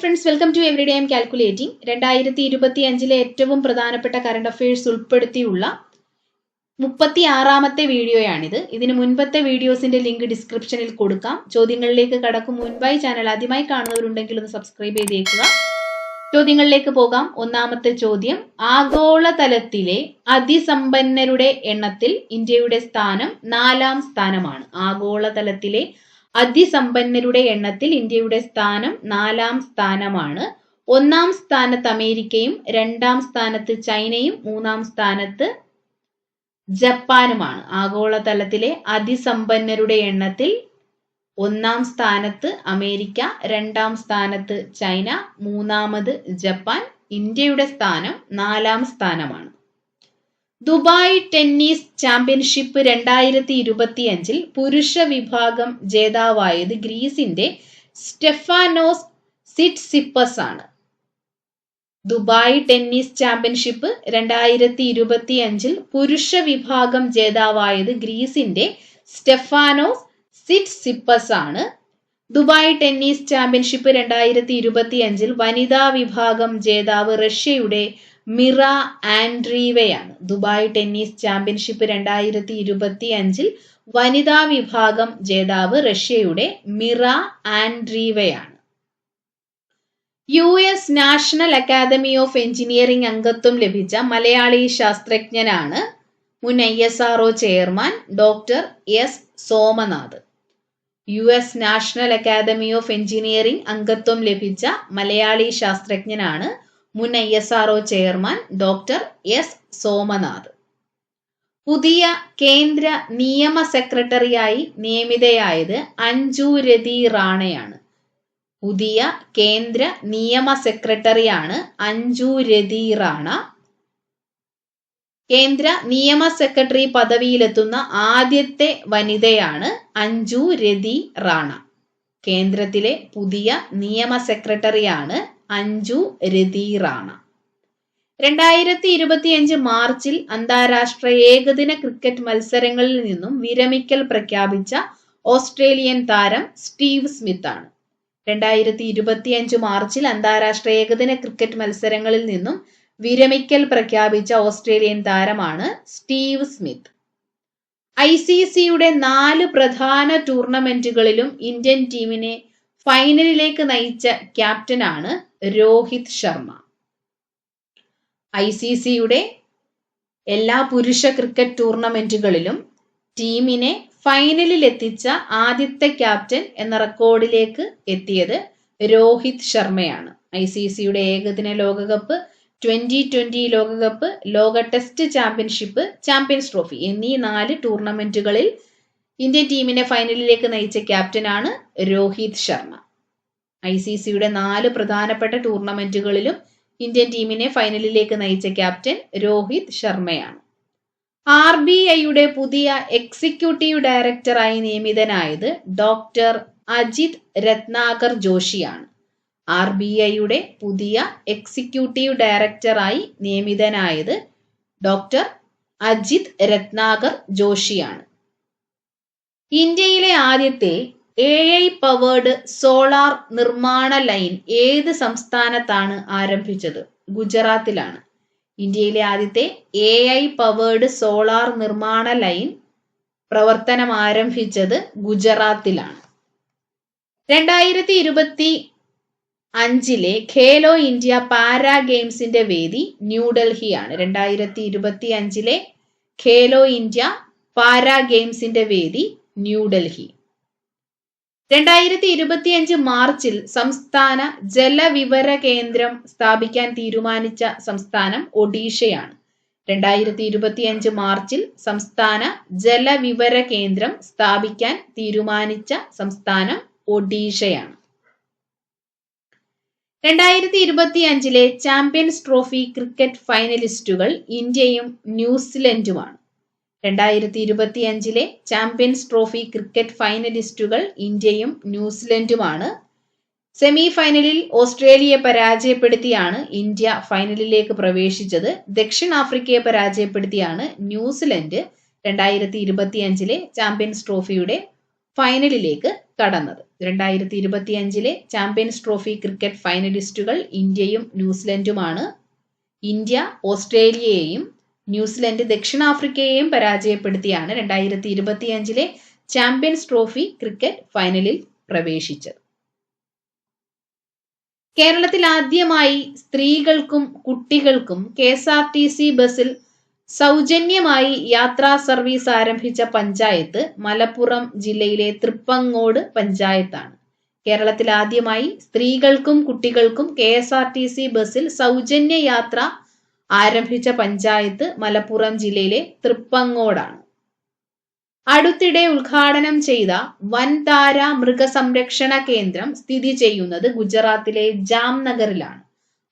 Friends welcome to every day M calculating രണ്ടായിരത്തി ഇരുപത്തി അഞ്ചിലെ ഏറ്റവും പ്രധാനപ്പെട്ട കറണ്ട് അഫയേഴ്സ് ഉൾപ്പെടുത്തിയുള്ള മുപ്പത്തി ആറാമത്തെ വീഡിയോയാണിത്. ഇതിന് മുൻപത്തെ വീഡിയോസിന്റെ ലിങ്ക് ഡിസ്ക്രിപ്ഷനിൽ കൊടുക്കാം. ചോദ്യങ്ങളിലേക്ക് കടക്കും മുൻപായി ചാനൽ ആദ്യമായി കാണുന്നവരുണ്ടെങ്കിൽ ഒന്ന് സബ്സ്ക്രൈബ് ചെയ്തേക്കുക. ചോദ്യങ്ങളിലേക്ക് പോകാം. ഒന്നാമത്തെ ചോദ്യം ആഗോളതലത്തിലെ അതിസമ്പന്നരുടെ എണ്ണത്തിൽ ഇന്ത്യയുടെ സ്ഥാനം നാലാം സ്ഥാനമാണ്. ആഗോളതലത്തിലെ അതിസമ്പന്നരുടെ എണ്ണത്തിൽ ഇന്ത്യയുടെ സ്ഥാനം നാലാം സ്ഥാനമാണ്. ഒന്നാം സ്ഥാനത്ത് അമേരിക്കയും രണ്ടാം സ്ഥാനത്ത് ചൈനയും മൂന്നാം സ്ഥാനത്ത് ജപ്പാനുമാണ്. ആഗോളതലത്തിലെ അതിസമ്പന്നരുടെ എണ്ണത്തിൽ ഒന്നാം സ്ഥാനത്ത് അമേരിക്ക രണ്ടാം സ്ഥാനത്ത് ചൈന മൂന്നാമത് ജപ്പാൻ. ഇന്ത്യയുടെ സ്ഥാനം നാലാം സ്ഥാനമാണ്. ദുബായ് ടെന്നീസ് ചാമ്പ്യൻഷിപ്പ് രണ്ടായിരത്തി ഇരുപത്തി അഞ്ചിൽ പുരുഷ വിഭാഗം ജേതാവായത് ഗ്രീസിന്റെ സ്റ്റെഫാനോസ് സിറ്റ് സിപ്പസ് ആണ് ദുബായ് ടെന്നീസ് ചാമ്പ്യൻഷിപ്പ് രണ്ടായിരത്തി ഇരുപത്തി അഞ്ചിൽ പുരുഷ വിഭാഗം ജേതാവായത് ഗ്രീസിന്റെ സ്റ്റെഫാനോസ് സിറ്റ് സിപ്പസ് ആണ് ദുബായ് ടെന്നീസ് ചാമ്പ്യൻഷിപ്പ് രണ്ടായിരത്തി ഇരുപത്തി അഞ്ചിൽ വനിതാ വിഭാഗം ജേതാവ് റഷ്യയുടെ മിറ ആൻഡ്രീവയാണ്. ദുബായ് ടെന്നീസ് ചാമ്പ്യൻഷിപ്പ് രണ്ടായിരത്തി ഇരുപത്തി അഞ്ചിൽ വനിതാ വിഭാഗം ജേതാവ് റഷ്യയുടെ Mirra ആൻഡ്രീവയാണ്. U S national academy of engineering അംഗത്വം ലഭിച്ച മലയാളി ശാസ്ത്രജ്ഞനാണ് മുൻ I S R chairman doctor S Somanath. U S national academy of engineering അംഗത്വം ലഭിച്ച മലയാളി ശാസ്ത്രജ്ഞനാണ് മുൻ I S R chairman doctor S Somanath. പുതിയ കേന്ദ്ര നിയമ സെക്രട്ടറിയായി നിയമിതയായത് അഞ്ജു രതി റാണയാണ്. പുതിയ കേന്ദ്ര നിയമ സെക്രട്ടറിയാണ് അഞ്ജു രതി റാണ. കേന്ദ്ര നിയമ സെക്രട്ടറി പദവിയിലെത്തുന്ന ആദ്യത്തെ വനിതയാണ് അഞ്ജു രതി റാണ. കേന്ദ്രത്തിലെ പുതിയ നിയമ സെക്രട്ടറിയാണ് അഞ്ജു രതീറാണ്. റാണ രണ്ടായിരത്തി ഇരുപത്തിയഞ്ച് മാർച്ചിൽ അന്താരാഷ്ട്ര ഏകദിന ക്രിക്കറ്റ് മത്സരങ്ങളിൽ നിന്നും വിരമിക്കൽ പ്രഖ്യാപിച്ച ഓസ്ട്രേലിയൻ താരം സ്റ്റീവ് സ്മിത്ത് ആണ് രണ്ടായിരത്തി ഇരുപത്തിയഞ്ച് മാർച്ചിൽ അന്താരാഷ്ട്ര ഏകദിന ക്രിക്കറ്റ് മത്സരങ്ങളിൽ നിന്നും വിരമിക്കൽ പ്രഖ്യാപിച്ച ഓസ്ട്രേലിയൻ താരമാണ് സ്റ്റീവ് സ്മിത്ത്. ഐ സി സിയുടെ നാല് പ്രധാന ടൂർണമെന്റുകളിലും ഇന്ത്യൻ ടീമിനെ ഫൈനലിലേക്ക് നയിച്ച ക്യാപ്റ്റനാണ് രോഹിത് ശർമ്മ. ഐ സി സിയുടെ എല്ലാ പുരുഷ ക്രിക്കറ്റ് ടൂർണമെന്റുകളിലും ടീമിനെ ഫൈനലിൽ എത്തിച്ച ആദ്യത്തെ ക്യാപ്റ്റൻ എന്ന റെക്കോർഡിലേക്ക് എത്തിയത് രോഹിത് ശർമ്മയാണ്. ഐ സി സിയുടെ ഏകദിന ലോകകപ്പ് ട്വന്റി ട്വന്റി ലോകകപ്പ് ലോക ടെസ്റ്റ് ചാമ്പ്യൻഷിപ്പ് ചാമ്പ്യൻസ് ട്രോഫി എന്നീ നാല് ടൂർണമെന്റുകളിൽ ഇന്ത്യൻ ടീമിനെ ഫൈനലിലേക്ക് നയിച്ച ക്യാപ്റ്റനാണ് രോഹിത് ശർമ്മ. ഐ സി സിയുടെ നാല് പ്രധാനപ്പെട്ട ടൂർണമെന്റുകളിലും ഇന്ത്യൻ ടീമിനെ ഫൈനലിലേക്ക് നയിച്ച ക്യാപ്റ്റൻ രോഹിത് ശർമ്മയാണ്. ആർ ബി ഐയുടെ പുതിയ എക്സിക്യൂട്ടീവ് ഡയറക്ടറായി നിയമിതനായത് ഡോക്ടർ അജിത് രത്നാകർ ജോഷിയാണ്. ആർ ബി ഐയുടെ പുതിയ എക്സിക്യൂട്ടീവ് ഡയറക്ടറായി നിയമിതനായത് ഡോക്ടർ അജിത് രത്നാകർ ജോഷിയാണ്. ഇന്ത്യയിലെ ആദ്യത്തെ എ ഐ പവേർഡ് സോളാർ നിർമ്മാണ ലൈൻ ഏത് സംസ്ഥാനത്താണ് ആരംഭിച്ചത്? ഗുജറാത്തിലാണ്. ഇന്ത്യയിലെ ആദ്യത്തെ എ ഐ പവേർഡ് സോളാർ നിർമ്മാണ ലൈൻ പ്രവർത്തനം ആരംഭിച്ചത് ഗുജറാത്തിലാണ്. രണ്ടായിരത്തി ഇരുപത്തി അഞ്ചിലെ ഖേലോ ഇന്ത്യ പാരാ ഗെയിംസിന്റെ വേദി ന്യൂഡൽഹിയാണ് രണ്ടായിരത്തി ഇരുപത്തി അഞ്ചിലെ ഖേലോ ഇന്ത്യ പാരാ ഗെയിംസിന്റെ വേദി ന്യൂഡൽഹി. രണ്ടായിരത്തി ഇരുപത്തിയഞ്ച് മാർച്ചിൽ സംസ്ഥാന ജലവിവര കേന്ദ്രം സ്ഥാപിക്കാൻ തീരുമാനിച്ച സംസ്ഥാനം ഒഡീഷയാണ്. രണ്ടായിരത്തി ഇരുപത്തിയഞ്ച് മാർച്ചിൽ സംസ്ഥാന ജലവിവര കേന്ദ്രം സ്ഥാപിക്കാൻ തീരുമാനിച്ച സംസ്ഥാനം ഒഡീഷയാണ്. രണ്ടായിരത്തി ഇരുപത്തി അഞ്ചിലെ ചാമ്പ്യൻസ് ട്രോഫി ക്രിക്കറ്റ് ഫൈനലിസ്റ്റുകൾ ഇന്ത്യയും ന്യൂസിലൻഡുമാണ്. രണ്ടായിരത്തി ഇരുപത്തി അഞ്ചിലെ ചാമ്പ്യൻസ് ട്രോഫി ക്രിക്കറ്റ് ഫൈനലിസ്റ്റുകൾ ഇന്ത്യയും ന്യൂസിലൻഡുമാണ്. സെമി ഫൈനലിൽ ഓസ്ട്രേലിയയെ പരാജയപ്പെടുത്തിയാണ് ഇന്ത്യ ഫൈനലിലേക്ക് പ്രവേശിച്ചത്. ദക്ഷിണാഫ്രിക്കയെ പരാജയപ്പെടുത്തിയാണ് ന്യൂസിലൻഡ് രണ്ടായിരത്തി ഇരുപത്തി അഞ്ചിലെ ചാമ്പ്യൻസ് ട്രോഫിയുടെ ഫൈനലിലേക്ക് കടന്നത്. രണ്ടായിരത്തി ഇരുപത്തി അഞ്ചിലെ ചാമ്പ്യൻസ് ട്രോഫി ക്രിക്കറ്റ് ഫൈനലിസ്റ്റുകൾ ഇന്ത്യയും ന്യൂസിലൻഡുമാണ്. ഇന്ത്യ ഓസ്ട്രേലിയയെയും ന്യൂസിലൻഡ് ദക്ഷിണാഫ്രിക്കയെയും പരാജയപ്പെടുത്തിയാണ് രണ്ടായിരത്തി ഇരുപത്തി അഞ്ചിലെ ചാമ്പ്യൻസ് ട്രോഫി ക്രിക്കറ്റ് ഫൈനലിൽ പ്രവേശിച്ചത്. കേരളത്തിൽ ആദ്യമായി സ്ത്രീകൾക്കും കുട്ടികൾക്കും K S R T C ബസ്സിൽ സൗജന്യമായി യാത്രാ സർവീസ് ആരംഭിച്ച പഞ്ചായത്ത് മലപ്പുറം ജില്ലയിലെ തൃപ്പങ്ങോട് പഞ്ചായത്താണ്. കേരളത്തിൽ ആദ്യമായി സ്ത്രീകൾക്കും കുട്ടികൾക്കും K S R T C ബസ്സിൽ സൗജന്യ യാത്ര ആരംഭിച്ച പഞ്ചായത്ത് മലപ്പുറം ജില്ലയിലെ തൃപ്പങ്ങോടാണ്. അടുത്തിടെ ഉദ്ഘാടനം ചെയ്ത വൻതാര മൃഗസംരക്ഷണ കേന്ദ്രം സ്ഥിതി ചെയ്യുന്നത് ഗുജറാത്തിലെ ജാംനഗറിലാണ്.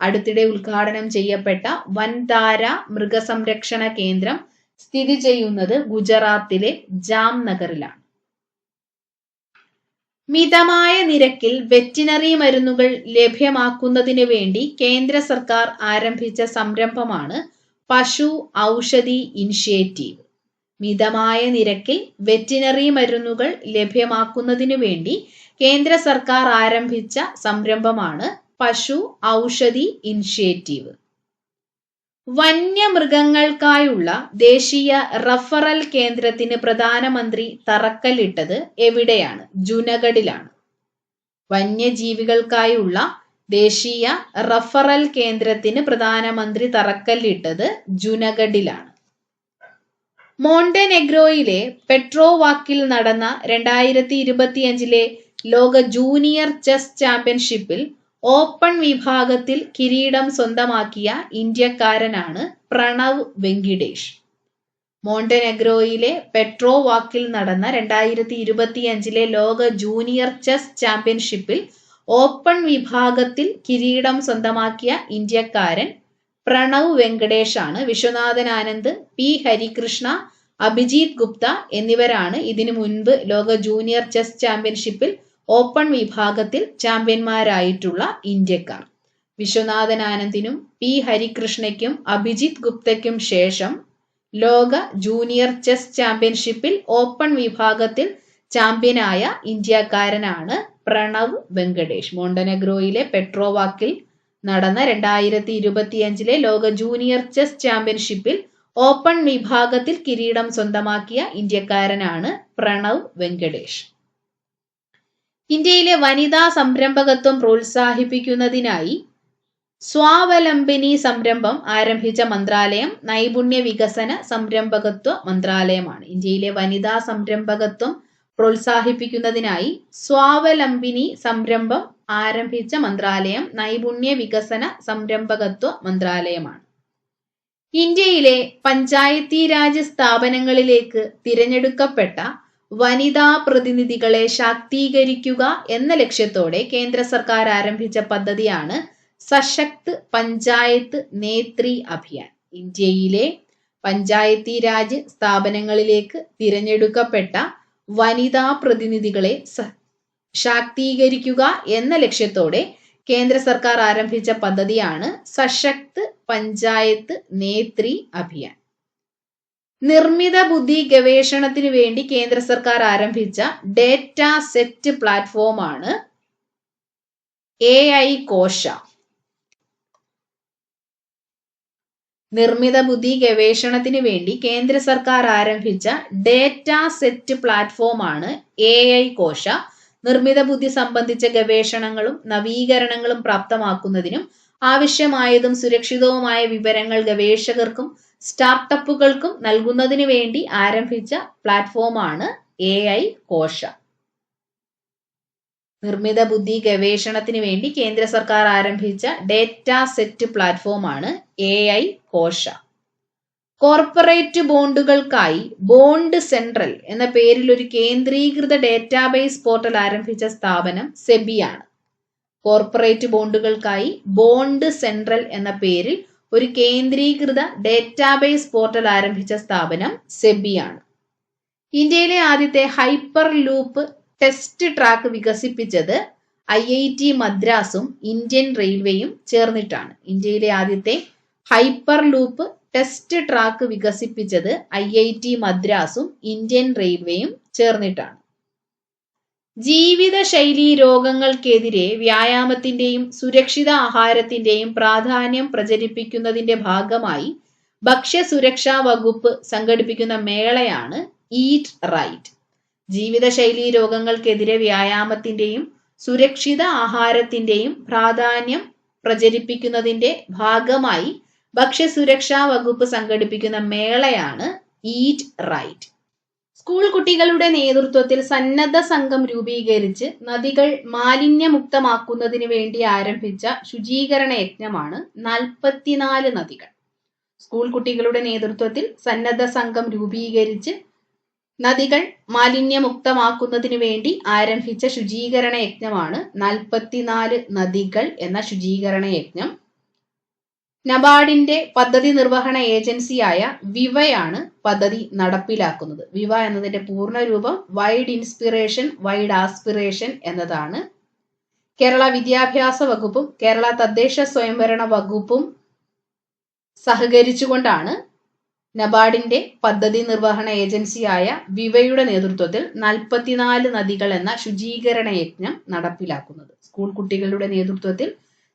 അടുത്തിടെ ഉദ്ഘാടനം ചെയ്യപ്പെട്ട വൻതാര മൃഗസംരക്ഷണ കേന്ദ്രം സ്ഥിതി ചെയ്യുന്നത് ഗുജറാത്തിലെ ജാംനഗറിലാണ്. മിതമായ നിരക്കിൽ വെറ്റിനറി മരുന്നുകൾ ലഭ്യമാക്കുന്നതിന് വേണ്ടി കേന്ദ്ര സർക്കാർ ആരംഭിച്ച സംരംഭമാണ് പശു ഔഷധി ഇനിഷ്യേറ്റീവ്. മിതമായ നിരക്കിൽ വെറ്റിനറി മരുന്നുകൾ ലഭ്യമാക്കുന്നതിനു വേണ്ടി കേന്ദ്ര സർക്കാർ ആരംഭിച്ച സംരംഭമാണ് പശു ഔഷധി ഇനിഷ്യേറ്റീവ്. വന്യമൃഗങ്ങൾക്കായുള്ള ദേശീയ റഫറൽ കേന്ദ്രത്തിന് പ്രധാനമന്ത്രി തറക്കല്ലിട്ടത് എവിടെയാണ്? ജുനഗഡിലാണ്. വന്യജീവികൾക്കായുള്ള ദേശീയ റഫറൽ കേന്ദ്രത്തിന് പ്രധാനമന്ത്രി തറക്കല്ലിട്ടത് ജുനഗഡിലാണ്. മോണ്ടെനെഗ്രോയിലെ പെട്രോവാക്കിൽ നടന്ന രണ്ടായിരത്തി ഇരുപത്തിയഞ്ചിലെ ലോക ജൂനിയർ ചെസ് ചാമ്പ്യൻഷിപ്പിൽ ഓപ്പൺ വിഭാഗത്തിൽ കിരീടം സ്വന്തമാക്കിയ ഇന്ത്യക്കാരനാണ് പ്രണവ് വെങ്കിടേഷ്. മോണ്ടെനെഗ്രോയിലെ പെട്രോവാക്കിൽ നടന്ന രണ്ടായിരത്തി ഇരുപത്തിയഞ്ചിലെ ലോക ജൂനിയർ ചെസ് ചാമ്പ്യൻഷിപ്പിൽ ഓപ്പൺ വിഭാഗത്തിൽ കിരീടം സ്വന്തമാക്കിയ ഇന്ത്യക്കാരൻ പ്രണവ് വെങ്കടേഷ് ആണ് വിശ്വനാഥൻ ആനന്ദ് പി ഹരികൃഷ്ണ അഭിജിത് ഗുപ്ത എന്നിവരാണ് ഇതിനു മുൻപ് ലോക ജൂനിയർ ചെസ് ചാമ്പ്യൻഷിപ്പിൽ ഓപ്പൺ വിഭാഗത്തിൽ ചാമ്പ്യന്മാരായിട്ടുള്ള ഇന്ത്യക്കാർ. വിശ്വനാഥൻ ആനന്ദിനും പി. ഹരികൃഷ്ണയ്ക്കും അഭിജിത് ഗുപ്തയ്ക്കും ശേഷം ലോക ജൂനിയർ ചെസ് ചാമ്പ്യൻഷിപ്പിൽ ഓപ്പൺ വിഭാഗത്തിൽ ചാമ്പ്യനായ ഇന്ത്യക്കാരനാണ് പ്രണവ് വെങ്കടേഷ്. മോണ്ടനഗ്രോയിലെ പെട്രോവാക്കിൽ നടന്ന രണ്ടായിരത്തി ഇരുപത്തിയഞ്ചിലെ ലോക ജൂനിയർ ചെസ് ചാമ്പ്യൻഷിപ്പിൽ ഓപ്പൺ വിഭാഗത്തിൽ കിരീടം സ്വന്തമാക്കിയ ഇന്ത്യക്കാരനാണ് പ്രണവ് വെങ്കടേഷ്. ഇന്ത്യയിലെ വനിതാ സംരംഭകത്വം പ്രോത്സാഹിപ്പിക്കുന്നതിനായി സ്വാവലംബിനി സംരംഭം ആരംഭിച്ച മന്ത്രാലയം നൈപുണ്യ വികസന സംരംഭകത്വ മന്ത്രാലയമാണ്. ഇന്ത്യയിലെ വനിതാ സംരംഭകത്വം പ്രോത്സാഹിപ്പിക്കുന്നതിനായി സ്വാവലംബിനി സംരംഭം ആരംഭിച്ച മന്ത്രാലയം നൈപുണ്യ വികസന സംരംഭകത്വ മന്ത്രാലയമാണ്. ഇന്ത്യയിലെ പഞ്ചായത്തി രാജ് സ്ഥാപനങ്ങളിലേക്ക് തിരഞ്ഞെടുക്കപ്പെട്ട വനിതാ പ്രതിനിധികളെ ശാക്തീകരിക്കുക എന്ന ലക്ഷ്യത്തോടെ കേന്ദ്ര സർക്കാർ ആരംഭിച്ച പദ്ധതിയാണ് സശക്ത് പഞ്ചായത്ത് നേത്രി അഭിയാൻ. ഇന്ത്യയിലെ പഞ്ചായത്തി രാജ് സ്ഥാപനങ്ങളിലേക്ക് തിരഞ്ഞെടുക്കപ്പെട്ട വനിതാ പ്രതിനിധികളെ ശാക്തീകരിക്കുക എന്ന ലക്ഷ്യത്തോടെ കേന്ദ്ര സർക്കാർ ആരംഭിച്ച പദ്ധതിയാണ് സശക്ത് പഞ്ചായത്ത് നേത്രി അഭിയാൻ. നിർമ്മിത ബുദ്ധി ഗവേഷണത്തിന് വേണ്ടി കേന്ദ്ര സർക്കാർ ആരംഭിച്ച ഡേറ്റ സെറ്റ് പ്ലാറ്റ്ഫോമാണ് എ ഐ കോശ. നിർമ്മിത ബുദ്ധി ഗവേഷണത്തിന് വേണ്ടി കേന്ദ്ര സർക്കാർ ആരംഭിച്ച ഡേറ്റ സെറ്റ് പ്ലാറ്റ്ഫോമാണ് എ ഐ കോശ. നിർമ്മിത ബുദ്ധി സംബന്ധിച്ച ഗവേഷണങ്ങളും നവീകരണങ്ങളും പ്രാപ്തമാക്കുന്നതിനും ആവശ്യമായതും സുരക്ഷിതവുമായ വിവരങ്ങൾ ഗവേഷകർക്കും സ്റ്റാർട്ടപ്പുകൾക്കും നൽകുന്നതിന് വേണ്ടി ആരംഭിച്ച പ്ലാറ്റ്ഫോമാണ് എ ഐ കോശ. നിർമ്മിത ബുദ്ധി ഗവേഷണത്തിന് വേണ്ടി കേന്ദ്ര സർക്കാർ ആരംഭിച്ച ഡേറ്റ സെറ്റ് പ്ലാറ്റ്ഫോമാണ് എ ഐ കോശ. കോർപ്പറേറ്റ് ബോണ്ടുകൾക്കായി ബോണ്ട് സെൻട്രൽ എന്ന പേരിൽ ഒരു കേന്ദ്രീകൃത ഡേറ്റാബേസ് പോർട്ടൽ ആരംഭിച്ച സ്ഥാപനം സെബിയാണ്. കോർപ്പറേറ്റ് ബോണ്ടുകൾക്കായി ബോണ്ട് സെൻട്രൽ എന്ന പേരിൽ ഒരു കേന്ദ്രീകൃത ഡേറ്റാബേസ് പോർട്ടൽ ആരംഭിച്ച സ്ഥാപനം സെബിയാണ്. ഇന്ത്യയിലെ ആദ്യത്തെ ഹൈപ്പർ ലൂപ്പ് ടെസ്റ്റ് ട്രാക്ക് വികസിപ്പിച്ചത് ഐ ഐ ടി മദ്രാസും ഇന്ത്യൻ റെയിൽവേയും ചേർന്നിട്ടാണ്. ഇന്ത്യയിലെ ആദ്യത്തെ ഹൈപ്പർ ലൂപ്പ് ടെസ്റ്റ് ട്രാക്ക് വികസിപ്പിച്ചത് ഐ ഐ ടി മദ്രാസും ഇന്ത്യൻ റെയിൽവേയും ചേർന്നിട്ടാണ്. ജീവിതശൈലീ രോഗങ്ങൾക്കെതിരെ വ്യായാമത്തിന്റെയും സുരക്ഷിത ആഹാരത്തിന്റെയും പ്രാധാന്യം പ്രചരിപ്പിക്കുന്നതിന്റെ ഭാഗമായി ഭക്ഷ്യസുരക്ഷാ വകുപ്പ് സംഘടിപ്പിക്കുന്ന മേളയാണ് ഈറ്റ് റൈറ്റ്. ജീവിതശൈലീ രോഗങ്ങൾക്കെതിരെ വ്യായാമത്തിന്റെയും സുരക്ഷിത ആഹാരത്തിന്റെയും പ്രാധാന്യം പ്രചരിപ്പിക്കുന്നതിന്റെ ഭാഗമായി ഭക്ഷ്യസുരക്ഷാ വകുപ്പ് സംഘടിപ്പിക്കുന്ന മേളയാണ് ഈറ്റ് റൈറ്റ്. സ്കൂൾ കുട്ടികളുടെ നേതൃത്വത്തിൽ സന്നദ്ധ സംഘം രൂപീകരിച്ച് നദികൾ മാലിന്യമുക്തമാക്കുന്നതിന് വേണ്ടി ആരംഭിച്ച ശുചീകരണ യജ്ഞമാണ് നാൽപ്പത്തിനാല് നദികൾ. സ്കൂൾ കുട്ടികളുടെ നേതൃത്വത്തിൽ സന്നദ്ധ സംഘം രൂപീകരിച്ച് നദികൾ മാലിന്യമുക്തമാക്കുന്നതിന് വേണ്ടി ആരംഭിച്ച ശുചീകരണ യജ്ഞമാണ് നാൽപ്പത്തിനാല് നദികൾ എന്ന ശുചീകരണ യജ്ഞം. നബാർഡിന്റെ പദ്ധതി നിർവഹണ ഏജൻസിയായ വിവയാണ് പദ്ധതി നടപ്പിലാക്കുന്നത്. വിവ എന്നതിന്റെ പൂർണരൂപം വൈഡ് ഇൻസ്പിറേഷൻ വൈഡ് ആസ്പിറേഷൻ എന്നതാണ്. കേരള വിദ്യാഭ്യാസ വകുപ്പും കേരള തദ്ദേശ സ്വയംഭരണ വകുപ്പും സഹകരിച്ചുകൊണ്ടാണ് നബാർഡിന്റെ പദ്ധതി നിർവഹണ ഏജൻസിയായ വിവയുടെ നേതൃത്വത്തിൽ നാൽപ്പത്തിനാല് നദികൾ എന്ന ശുചീകരണ യജ്ഞം നടപ്പിലാക്കുന്നത്. സ്കൂൾ കുട്ടികളുടെ നേതൃത്വത്തിൽ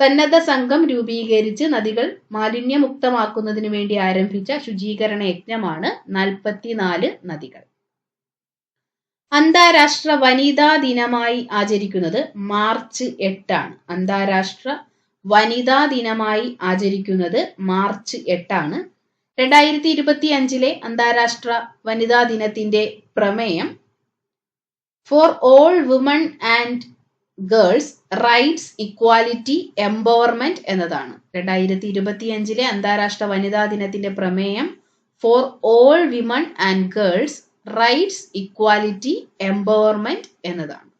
സന്നദ്ധ സംഘം രൂപീകരിച്ച് നദികൾ മാലിന്യമുക്തമാക്കുന്നതിന് വേണ്ടി ആരംഭിച്ച ശുചീകരണ യജ്ഞമാണ് നാൽപ്പത്തിനാല് നദികൾ. അന്താരാഷ്ട്ര വനിതാ ദിനമായി ആചരിക്കുന്നത് മാർച്ച് എട്ടാണ്. അന്താരാഷ്ട്ര വനിതാ ദിനമായി ആചരിക്കുന്നത് മാർച്ച് എട്ടാണ്. രണ്ടായിരത്തി ഇരുപത്തി അഞ്ചിലെ അന്താരാഷ്ട്ര വനിതാ ദിനത്തിന്റെ പ്രമേയം for all woman and girls rights equality empowerment എന്നതാണ്. രണ്ടായിരത്തി ഇരുപത്തി അഞ്ചിലെ അന്താരാഷ്ട്ര വനിതാ ദിനത്തിന്റെ പ്രമേയം for all women and girls rights equality empowerment എന്നതാണ്.